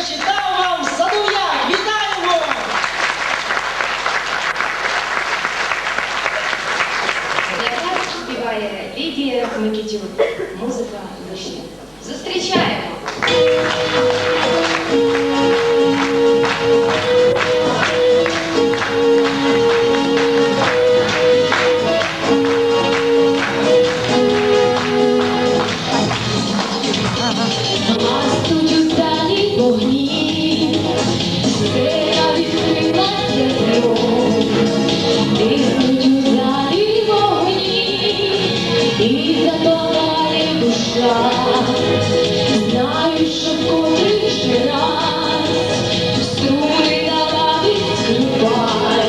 Нарешті дав вам садов'як! Вітаємо! Для вас співає Лідія Микитюк. Музика душі. Зустрічаємо! Lord.